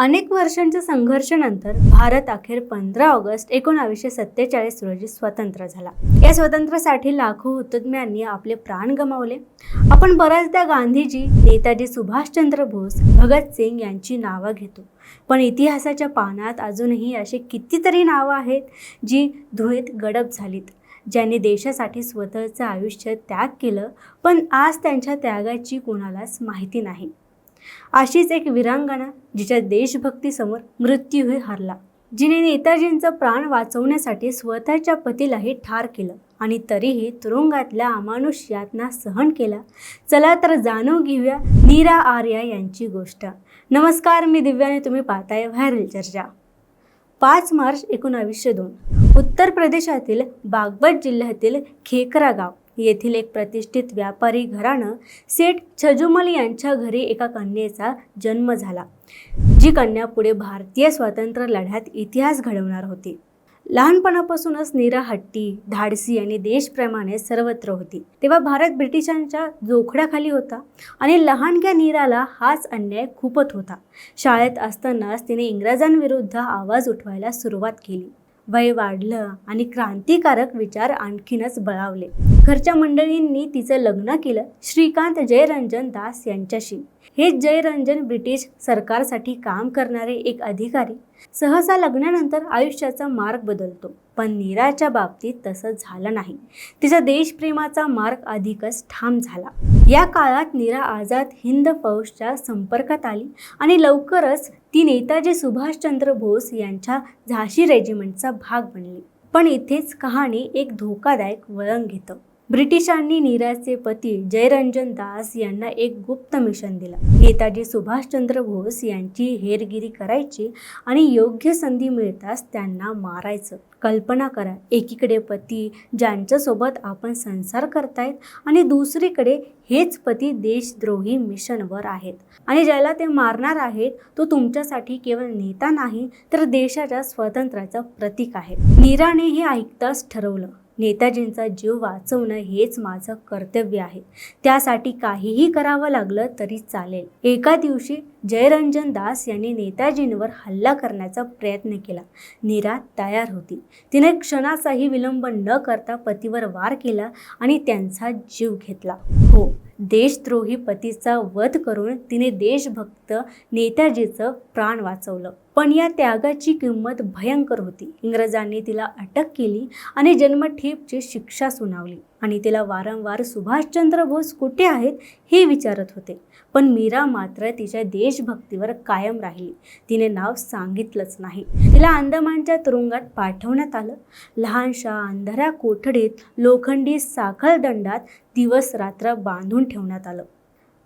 अनेक वर्षांच्या संघर्षानंतर भारत अखेर पंधरा ऑगस्ट एकोणावीसशे सत्तेचाळीस रोजी स्वतंत्र झाला. या स्वातंत्र्यासाठी लाखो हुतात्म्यांनी आपले प्राण गमावले. आपण बऱ्याचदा गांधीजी नेताजी सुभाषचंद्र बोस भगतसिंग यांची नावं घेतो. पण इतिहासाच्या पानात अजूनही अशी कितीतरी नावं आहेत जी धुळीत गडप झालीत ज्यांनी देशासाठी स्वतःचं आयुष्य त्याग केलं पण आज त्यांच्या त्यागाची कोणालाच माहिती नाही. अशीच एक विरांगणा जिच्या देशभक्तीसमोर मृत्यूही हरला. जिने नेताजींचं प्राण वाचवण्यासाठी स्वतःच्या पतीलाही ठार केलं आणि तरीही तुरुंगातल्या अमानुष यातना सहन केला चला तर जाणून घेऊया नीरा आर्या यांची गोष्ट. नमस्कार मी दिव्याने तुम्ही पाहताय व्हायरल चर्चा. पाच मार्च एकोणावीसशे दोन. उत्तर प्रदेशातील बागवत जिल्ह्यातील खेकरा गाव. येथील एक प्रतिष्ठित व्यापारी घराणं सेठ छजुमल यांच्या घरी एका कन्येचा जन्म झाला जी कन्या पुढे भारतीय स्वातंत्र्य लढ्यात इतिहास घडवणार होती. लहानपणापासूनच नीरा हट्टी धाडसी आणि देशप्रेमाने सर्वत्र होती. तेव्हा भारत ब्रिटिशांच्या जोखड्याखाली होता आणि लहानग्या नीराला हाच अन्याय खूपच होता. शाळेत असतानाच तिने इंग्रजांविरुद्ध आवाज उठवायला सुरुवात केली. वय वाढलं आणि क्रांतिकारक विचार आणखीनच बळावले. घरच्या मंडळींनी तिचं लग्न केलं श्रीकांत जयरंजन दास यांच्याशी. हे जयरंजन ब्रिटिश सरकारसाठी काम करणारे एक अधिकारी सहसा लग्नानंतर आयुष्याचा मार्ग बदलतो पण नीराच्या बाबतीत तसं झालं नाही. तिचा देशप्रेमाचा मार्ग अधिकच ठाम झाला. या काळात नीरा आझाद हिंद फौजच्या संपर्कात आली आणि लवकरच ती नेताजी सुभाषचंद्र बोस यांच्या झाशी रेजिमेंटचा भाग बनली. पण इथेच कहाणी एक धोकादायक वळण घेतं. ब्रिटिशांनी नीराचे पती जयरंजन दास यांना एक गुप्त मिशन दिलं. नेताजी सुभाषचंद्र बोस यांची हेरगिरी करायची आणि योग्य संधी मिळताच त्यांना मारायचं. कल्पना करा एकीकडे पती ज्यांच्यासोबत आपण संसार करतायत आणि दुसरीकडे हेच पती देशद्रोही मिशनवर आहेत. आणि ज्याला ते मारणार आहेत तो तुमच्यासाठी केवळ नेता नाही तर देशाच्या स्वातंत्र्याचं प्रतीक आहे. नीराने हे ऐकताच ठरवलं. नेताजींचा जीव वाचवणं हेच माझं कर्तव्य आहे. त्यासाठी काहीही करावं लागलं तरी चालेल. एका दिवशी जयरंजन दास यांनी नेताजींवर हल्ला करण्याचा प्रयत्न केला. नीरा तयार होती. तिने क्षणाचाही विलंब न करता पतीवर वार केला आणि त्यांचा जीव घेतला. हो देशद्रोही पतीचा वध करून तिने देशभक्त नेताजीचं प्राण वाचवलं. पण या त्यागाची किंमत भयंकर होती. इंग्रजांनी तिला अटक केली आणि जन्मठेपची शिक्षा सुनावली आणि तिला वारंवार सुभाषचंद्र बोस कुठे आहेत हे विचारत होते. पण मीरा मात्र तिच्या देशभक्तीवर कायम राहिली. तिने नाव सांगितलंच नाही. तिला अंदमानच्या तुरुंगात पाठवण्यात आलं. लहानशा अंधाऱ्या कोठडीत लोखंडी साखळदंडात दिवस रात्र बांधून ठेवण्यात आलं.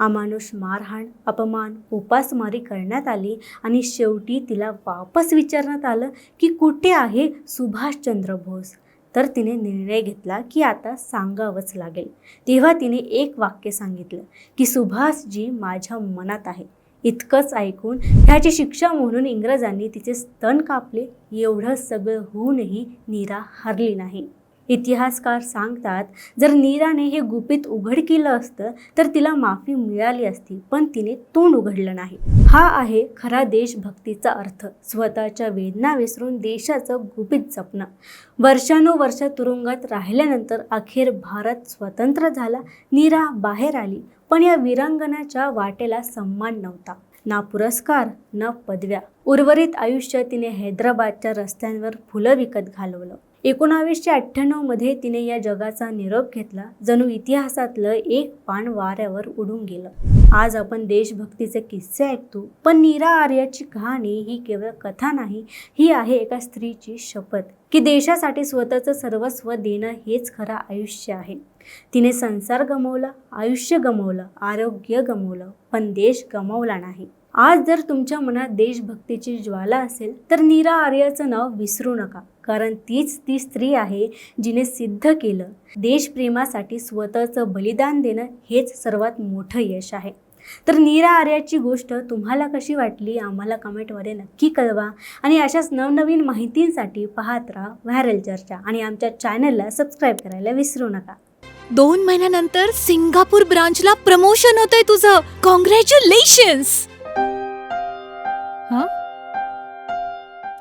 अमानुष मारहाण अपमान उपासमारी करण्यात आली आणि शेवटी तिला वापस विचारण्यात आलं की कुठे आहे सुभाषचंद्र बोस? तर तिने निर्णय घेतला की आता सांगावंच लागेल. तेव्हा तिने एक वाक्य सांगितलं की सुभाषजी माझ्या मनात आहे. इतकंच ऐकून ह्याची शिक्षा म्हणून इंग्रजांनी तिचे स्तन कापले. एवढं सगळं होऊनही नीरा हरली नाही. इतिहासकार सांगतात जर नीराने हे गुपित उघड केलं असतं तर तिला माफी मिळाली असती पण तिने तोंड उघडलं नाही. हा आहे खरा देशभक्तीचा अर्थ. स्वतःच्या वेदना विसरून देशाचं गुपित जपणं. वर्षानुवर्ष तुरुंगात राहिल्यानंतर अखेर भारत स्वतंत्र झाला नीरा बाहेर आली पण या वीरांगणाच्या वाटेला सन्मान नव्हता. ना पुरस्कार ना पदव्या. उर्वरित आयुष्य तिने हैदराबादच्या रस्त्यांवर फुलं विकत घालवलं. एकोणावीसशे अठ्ठ्याण्णवमध्ये तिने या जगाचा निरोप घेतला जणू इतिहासातलं एक पान वाऱ्यावर उडून गेलं. आज आपण देशभक्तीचे किस्से ऐकतो पण नीरा आर्याची कहाणी ही केवळ कथा नाही ही आहे एका स्त्रीची शपथ की देशासाठी स्वतःचं सर्वस्व देणं हेच खरं आयुष्य आहे. तिने संसार गमवला आयुष्य गमवलं आरोग्य गमवलं पण देश गमवला नाही. आज जर तुमच्या मनात देशभक्तीची ज्वाला असेल तर नीरा आर्याचं नाव विसरू नका. कारण तीच ती स्त्री आहे जिने सिद्ध केलं. देशप्रेमासाठी स्वतःचं बलिदान देणं हेच सर्वात मोठं यश आहे. तर नीरा आर्याची गोष्ट तुम्हाला कशी वाटली आम्हाला कमेंटमध्ये नक्की कळवा. आणि अशाच नवनवीन माहितींसाठी पाहत राहा व्हायरल चर्चा आणि आमच्या चॅनलला सबस्क्राईब करायला विसरू नका. दोन महिन्यानंतर सिंगापूर ब्रांचला प्रमोशन होतंय तुझं. कॉंग्रॅच्युलेशन्स